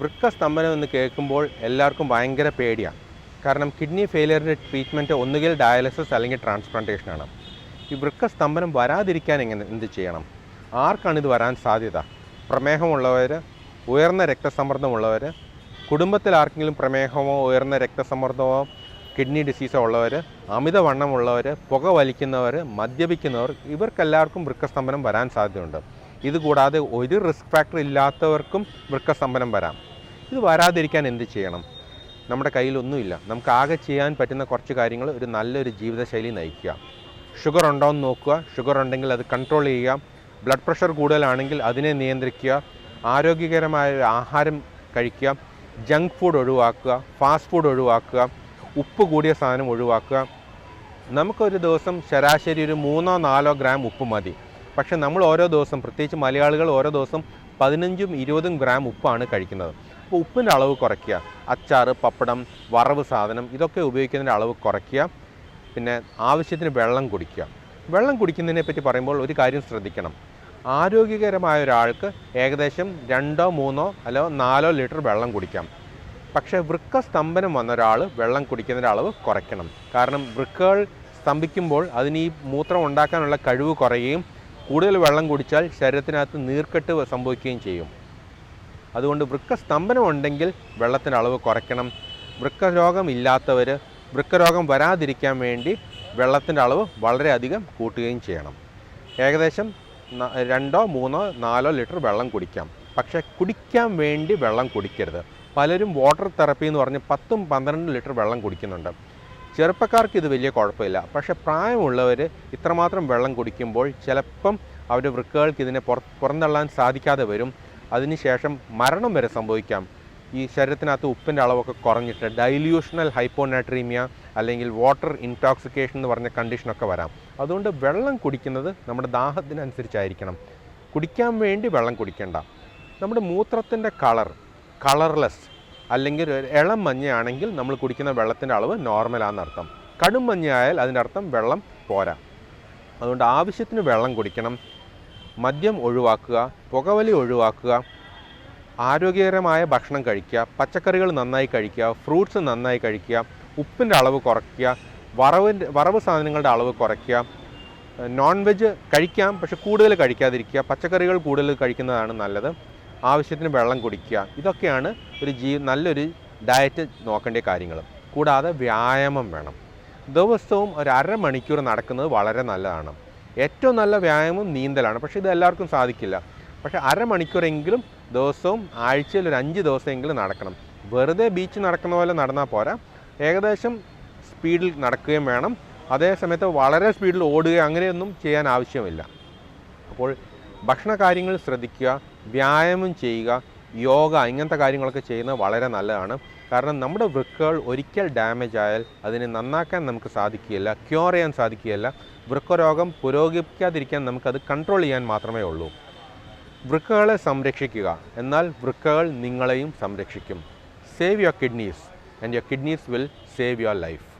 വൃക്ക സ്തംഭനം എന്ന് കേൾക്കുമ്പോൾ എല്ലാവർക്കും ഭയങ്കര പേടിയാണ് കാരണം കിഡ്നി ഫെയിലിയറിന്റെ ട്രീറ്റ്മെന്റ് ഒന്നുകിൽ ഡയാലിസിസ് അല്ലെങ്കിൽ ട്രാൻസ്പ്ലാന്റേഷനാണ് ഈ വൃക്ക സ്തംഭനം വരാതിരിക്കാൻ എങ്ങനെ എന്ത് ചെയ്യണം? ആർക്കാണ് ഇത് വരാൻ സാധ്യത? പ്രമേഹമുള്ളവർ ഉയർന്ന രക്തസമ്മർദ്ദമുള്ളവർ കുടുംബത്തിൽ ആർക്കെങ്കിലും പ്രമേഹമോ ഉയർന്ന രക്തസമ്മർദ്ദമോ കിഡ്നി ഡിസീസോ ഉള്ളവർ അമിതവണ്ണമുള്ളവർ പുക വലിക്കുന്നവർ മദ്യപിക്കുന്നവർ ഇവർക്കെല്ലാവർക്കും വൃക്കസ്തംഭനം വരാൻ സാധ്യതയുണ്ട്. ഇതുകൂടാതെ ഒരു റിസ്ക് ഫാക്ടർ ഇല്ലാത്തവർക്കും വൃക്കസ്തംഭനം വരാം. ഇത് വരാതിരിക്കാൻ എന്ത് ചെയ്യണം? നമ്മുടെ കയ്യിലൊന്നുമില്ല. നമുക്ക് ആകെ ചെയ്യാൻ പറ്റുന്ന കുറച്ച് കാര്യങ്ങൾ ഒരു നല്ലൊരു ജീവിതശൈലി നയിക്കുക. ഷുഗർ ഉണ്ടോ എന്ന് നോക്കുക. ഷുഗർ ഉണ്ടെങ്കിൽ അത് കൺട്രോൾ ചെയ്യുക. ബ്ലഡ് പ്രഷർ കൂടുതലാണെങ്കിൽ അതിനെ നിയന്ത്രിക്കുക. ആരോഗ്യകരമായ ആഹാരം കഴിക്കുക. ജങ്ക് ഫുഡ് ഒഴിവാക്കുക. ഫാസ്റ്റ് ഫുഡ് ഒഴിവാക്കുക. ഉപ്പ് കൂടിയ സാധനം ഒഴിവാക്കുക. നമുക്കൊരു ദിവസം ശരാശരി ഒരു മൂന്നോ നാലോ ഗ്രാം ഉപ്പ് മതി. പക്ഷേ നമ്മൾ ഓരോ ദിവസം പ്രത്യേകിച്ച് മലയാളികൾ ഓരോ ദിവസം പതിനഞ്ചും ഇരുപതും ഗ്രാം ഉപ്പാണ് കഴിക്കുന്നത്. അപ്പോൾ ഉപ്പിന്റെ അളവ് കുറയ്ക്കുക. അച്ചാർ പപ്പടം വറവ് സാധനം ഇതൊക്കെ ഉപയോഗിക്കുന്നതിന്റെ അളവ് കുറയ്ക്കുക. പിന്നെ ആവശ്യത്തിന് വെള്ളം കുടിക്കുക. വെള്ളം കുടിക്കുന്നതിനെ പറ്റി പറയുമ്പോൾ ഒരു കാര്യം ശ്രദ്ധിക്കണം. ആരോഗ്യകരമായ ഒരാൾക്ക് ഏകദേശം രണ്ടോ മൂന്നോ അല്ലോ നാലോ ലിറ്റർ വെള്ളം കുടിക്കാം. പക്ഷേ വൃക്ക സ്തംഭനം വന്ന ഒരാൾ വെള്ളം കുടിക്കുന്നതിന്റെ അളവ് കുറയ്ക്കണം. കാരണം വൃക്കകൾ സ്തംഭിക്കുമ്പോൾ അതിന് ഈ മൂത്രം ഉണ്ടാക്കാനുള്ള കഴിവ് കുറയുകയും കൂടുതൽ വെള്ളം കുടിച്ചാൽ ശരീരത്തിനകത്ത് നീർക്കെട്ട് സംഭവിക്കുകയും ചെയ്യും. അതുകൊണ്ട് വൃക്ക സ്തംഭനം ഉണ്ടെങ്കിൽ വെള്ളത്തിന്റെ അളവ് കുറയ്ക്കണം. വൃക്ക രോഗം ഇല്ലാത്തവർ വൃക്കരോഗം വരാതിരിക്കാൻ വേണ്ടി വെള്ളത്തിന്റെ അളവ് വളരെയധികം കൂട്ടുകയും ചെയ്യണം. ഏകദേശം രണ്ടോ മൂന്നോ നാലോ ലിറ്റർ വെള്ളം കുടിക്കാം. പക്ഷേ കുടിക്കാൻ വേണ്ടി വെള്ളം കുടിക്കരുത്. പലരും വാട്ടർ തെറപ്പി എന്ന് പറഞ്ഞ് പത്തും പന്ത്രണ്ട് ലിറ്റർ വെള്ളം കുടിക്കുന്നുണ്ട്. ചെറുപ്പക്കാർക്ക് ഇത് വലിയ കുഴപ്പമില്ല. പക്ഷേ പ്രായമുള്ളവർ ഇത്രമാത്രം വെള്ളം കുടിക്കുമ്പോൾ ചിലപ്പം അവരുടെ വൃക്കകൾക്ക് ഇതിനെ പുറ പുറന്തള്ളാൻ സാധിക്കാതെ വരും. അതിനുശേഷം മരണം വരെ സംഭവിക്കാം. ഈ ശരീരത്തിനകത്ത് ഉപ്പിന്റെ അളവൊക്കെ കുറഞ്ഞിട്ട് ഡൈല്യൂഷണൽ ഹൈപ്പോനാട്രീമിയ അല്ലെങ്കിൽ വാട്ടർ ഇൻടോക്സിക്കേഷൻ എന്ന് പറഞ്ഞ കണ്ടീഷനൊക്കെ വരാം. അതുകൊണ്ട് വെള്ളം കുടിക്കുന്നത് നമ്മുടെ ദാഹത്തിനനുസരിച്ചായിരിക്കണം. കുടിക്കാൻ വേണ്ടി വെള്ളം കുടിക്കേണ്ട. നമ്മുടെ മൂത്രത്തിന്റെ കളർ കളർലെസ് അല്ലെങ്കിൽ ഒരു ഇളം മഞ്ഞയാണെങ്കിൽ നമ്മൾ കുടിക്കുന്ന വെള്ളത്തിന്റെ അളവ് നോർമലാണെന്ന് അർത്ഥം. കടും മഞ്ഞയായാൽ അതിന്റെ അർത്ഥം വെള്ളം പോരാ. അതുകൊണ്ട് ആവശ്യത്തിന് വെള്ളം കുടിക്കണം. മദ്യം ഒഴിവാക്കുക പുകവലി ഒഴിവാക്കുക ആരോഗ്യകരമായ ഭക്ഷണം കഴിക്കുക പച്ചക്കറികൾ നന്നായി കഴിക്കുക ഫ്രൂട്ട്സ് നന്നായി കഴിക്കുക ഉപ്പിന്റെ അളവ് കുറയ്ക്കുക വറവിന്റെ വറവ് സാധനങ്ങളുടെ അളവ് കുറയ്ക്കുക നോൺ വെജ് കഴിക്കാം പക്ഷെ കൂടുതൽ കഴിക്കാതിരിക്കുക പച്ചക്കറികൾ കൂടുതൽ കഴിക്കുന്നതാണ് നല്ലത്. ആവശ്യത്തിന് വെള്ളം കുടിക്കുക. ഇതൊക്കെയാണ് ഒരു ജീ നല്ലൊരു ഡയറ്റ് നോക്കേണ്ട കാര്യങ്ങൾ കൂടാതെ വ്യായാമം വേണം. ദിവസവും ഒരു അരമണിക്കൂർ നടക്കുന്നത് വളരെ നല്ലതാണ്. ഏറ്റവും നല്ല വ്യായാമം നീന്തലാണ്. പക്ഷേ ഇത് എല്ലാവർക്കും സാധിക്കില്ല. പക്ഷേ അരമണിക്കൂറെങ്കിലും ദിവസവും ആഴ്ചയിൽ ഒരു അഞ്ച് ദിവസമെങ്കിലും നടക്കണം. വെറുതെ ബീച്ച് നടക്കുന്ന പോലെ നടന്നാൽ പോരാ. ഏകദേശം സ്പീഡിൽ നടക്കുകയും വേണം. അതേ സമയത്ത് വളരെ സ്പീഡിൽ ഓടുകയും അങ്ങനെയൊന്നും ചെയ്യാൻ ആവശ്യമില്ല. അപ്പോൾ ഭക്ഷണ കാര്യങ്ങൾ ശ്രദ്ധിക്കുക വ്യായാമം ചെയ്യുക യോഗ ഇങ്ങനത്തെ കാര്യങ്ങളൊക്കെ ചെയ്യുന്നത് വളരെ നല്ലതാണ്. കാരണം നമ്മുടെ വൃക്കകൾ ഒരിക്കൽ ഡാമേജ് ആയാൽ അതിനെ നന്നാക്കാൻ നമുക്ക് സാധിക്കുകയില്ല ക്യൂർ ചെയ്യാൻ സാധിക്കുകയില്ല. വൃക്കരോഗം പുരോഗമിക്കാതിരിക്കാൻ നമുക്കത് കൺട്രോൾ ചെയ്യാൻ മാത്രമേ ഉള്ളൂ. വൃക്കകളെ സംരക്ഷിക്കുക. എന്നാൽ വൃക്കകൾ നിങ്ങളെയും സംരക്ഷിക്കും. Save your kidneys and your kidneys will save your life